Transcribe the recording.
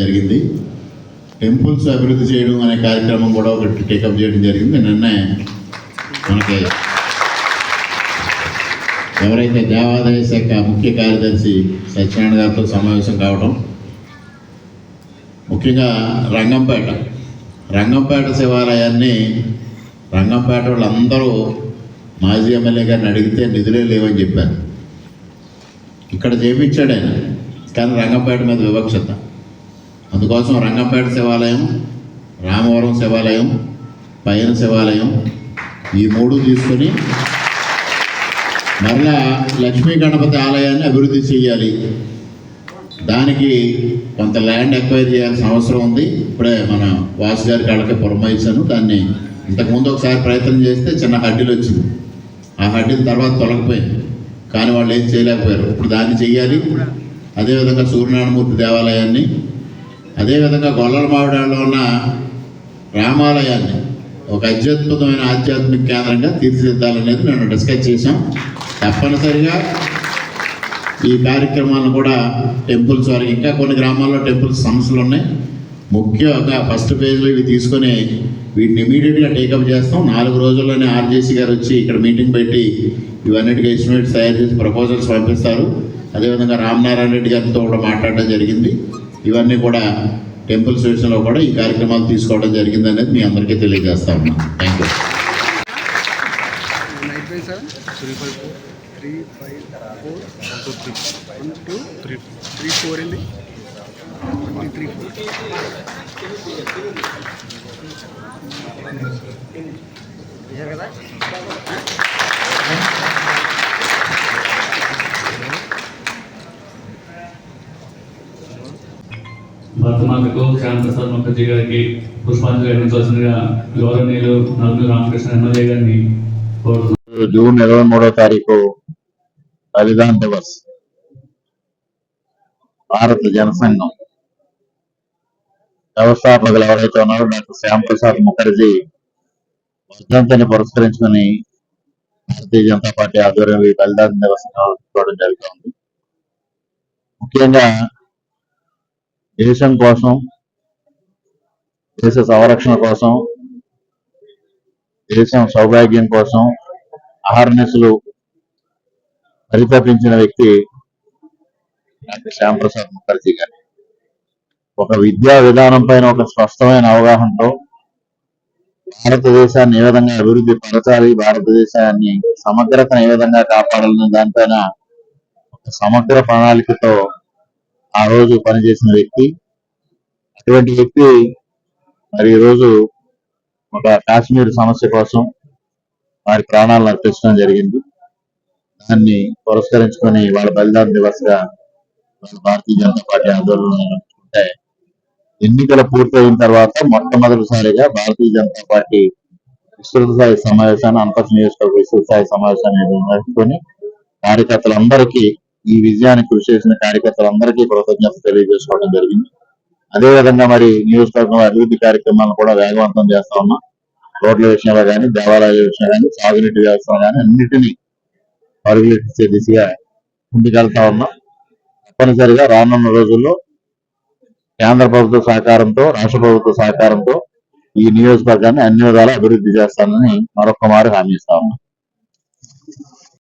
జరిగింది. టెంపుల్స్ అభివృద్ధి చేయడం అనే కార్యక్రమం కూడా ఒకటి టేకప్ చేయడం జరిగింది. నిన్నే మనకి ఎవరైతే దేవాదాయ శాఖ ముఖ్య కార్యదర్శి సత్యనారాయణ గారితో సమావేశం కావడం ముఖ్యంగా రంగంపేట. రంగంపేట శివాలయాన్ని రంగంపేట వాళ్ళందరూ మాజీ ఎమ్మెల్యే గారిని అడిగితే నిధులే లేవని చెప్పారు. ఇక్కడ చేయించాడు ఆయన కానీ రంగంపేట మీద వివక్షత. అందుకోసం రంగంపేట శివాలయం రామవరం శివాలయం పైన శివాలయం ఈ మూడు తీసుకొని మరలా లక్ష్మీ గణపతి ఆలయాన్ని అభివృద్ధి చేయాలి. దానికి కొంత ల్యాండ్ ఎక్వైర్ చేయాల్సిన అవసరం ఉంది. ఇప్పుడే మన వాసు గారి కాళ్ళకి పురమాయించాను దాన్ని ఇంతకుముందు ఒకసారి ప్రయత్నం చేస్తే చిన్న హడ్డీలు వచ్చింది. ఆ హడ్డీల తర్వాత తొలగిపోయింది. కానీ వాళ్ళు ఏం చేయలేకపోయారు. ఇప్పుడు దాన్ని చెయ్యాలి. అదేవిధంగా సూర్యనారాయణమూర్తి దేవాలయాన్ని అదేవిధంగా గొల్లల మావిడాల్లో ఉన్న రామాలయాన్ని ఒక అత్యద్భుతమైన ఆధ్యాత్మిక కేంద్రంగా తీర్చిదిద్దాలనేది నేను డిస్కస్ చేశాం. తప్పనిసరిగా ఈ కార్యక్రమాలను కూడా టెంపుల్స్ వారికి ఇంకా కొన్ని గ్రామాల్లో టెంపుల్స్ సమస్యలు ఉన్నాయి. ముఖ్యంగా ఫస్ట్ ఫేజ్లో ఇవి తీసుకొని వీటిని ఇమీడియట్గా టేకప్ చేస్తాం. నాలుగు రోజుల్లోనే ఆర్జేసీ గారు వచ్చి ఇక్కడ మీటింగ్ పెట్టి ఇవన్నిటికీ ఎస్టిమేట్స్ తయారు చేసి ప్రపోజల్స్ పంపిస్తారు. అదేవిధంగా రామనారాయణ రెడ్డి గారితో కూడా మాట్లాడడం జరిగింది. ఇవన్నీ కూడా టెంపుల్స్ విషయంలో కూడా ఈ కార్యక్రమాలు తీసుకోవడం జరిగింది అనేది మీ అందరికీ తెలియజేస్తా ఉన్నాం thank you three five four one two three three four అండి త్రీ ఫోర్ భరతమాతకు శ్యామ్ ప్రసాద్ ముఖర్జీ గారికి పుష్పాంజలి అందించవలసిందిగా గౌరవనీయులు నలుగురు రామకృష్ణ ఎమ్మెల్యే గారిని కోరుతున్నారు జూన్ ఇరవై మూడో తారీఖు బలిదాన్ దివస్. భారత జనసంఘం. వ్యవస్థాపకులు ఎవరైతే ఉన్నారో డాక్టర్ శ్యామ్ ప్రసాద్ ముఖర్జీ వర్ధంతిని పురస్కరించుకుని భారతీయ జనతా పార్టీ ఆధ్వర్యంలో ఈ బలిదాన్ దివస్ జరుపుకోవడం జరుగుతుంది. ముఖ్యంగా దేశం కోసం దేశ సంరక్షణ కోసం దేశం సౌభాగ్యం కోసం అహర్నిశలు పరితపించిన వ్యక్తి డాక్టర్ శ్యామ్ ముఖర్జీ గారు. ఒక విద్యా విధానం పైన ఒక స్పష్టమైన అవగాహనతో భారతదేశాన్ని ఏ విధంగా అభివృద్ధి పరచాలి భారతదేశాన్ని సమగ్రతను ఏ విధంగా కాపాడాలనే దానిపైన ఒక సమగ్ర ప్రణాళికతో ఆ రోజు పనిచేసిన వ్యక్తి అటువంటి వ్యక్తి మరి ఈ రోజు ఒక కాశ్మీర్ సమస్య కోసం వారి ప్రాణాలను అర్పించడం జరిగింది. దాన్ని పురస్కరించుకొని వాళ్ళ బలిదాన దివస్గా వాళ్ళ భారతీయ జనతా పార్టీ ఆందోళన నడుపుకుంటే ఎన్నికలు పూర్తయిన తర్వాత మొట్టమొదటిసారిగా భారతీయ జనతా పార్టీ విస్తృత స్థాయి సమావేశాన్ని అనపర్తి నియోజకవర్గ విస్తృత స్థాయి సమావేశాన్ని నిర్వహించుకొని కార్యకర్తలందరికీ ఈ విజయానికి కృషి చేసిన కార్యకర్తలందరికీ కృతజ్ఞత తెలియజేసుకోవడం జరిగింది. అదేవిధంగా మరి నియోజకవర్గం అభివృద్ధి కార్యక్రమాలను కూడా వేగవంతం చేస్తా ఉన్నాం. రోడ్ల విషయంలో కానీ దేవాలయాల విషయంలో కానీ సాగునీటి వ్యవస్థలో కానీ అన్నిటినీ పరుగులెట్టించే దిశగా ముందుకెళ్తా ఉన్నాం. తప్పనిసరిగా రానున్న రోజుల్లో కేంద్ర ప్రభుత్వ సహకారంతో రాష్ట్ర ప్రభుత్వ సహకారంతో ఈ నియోజకవర్గాన్ని అన్ని విధాలా అభివృద్ధి చేస్తానని మరొక మారు హామీ ఇస్తా ఉన్నాం.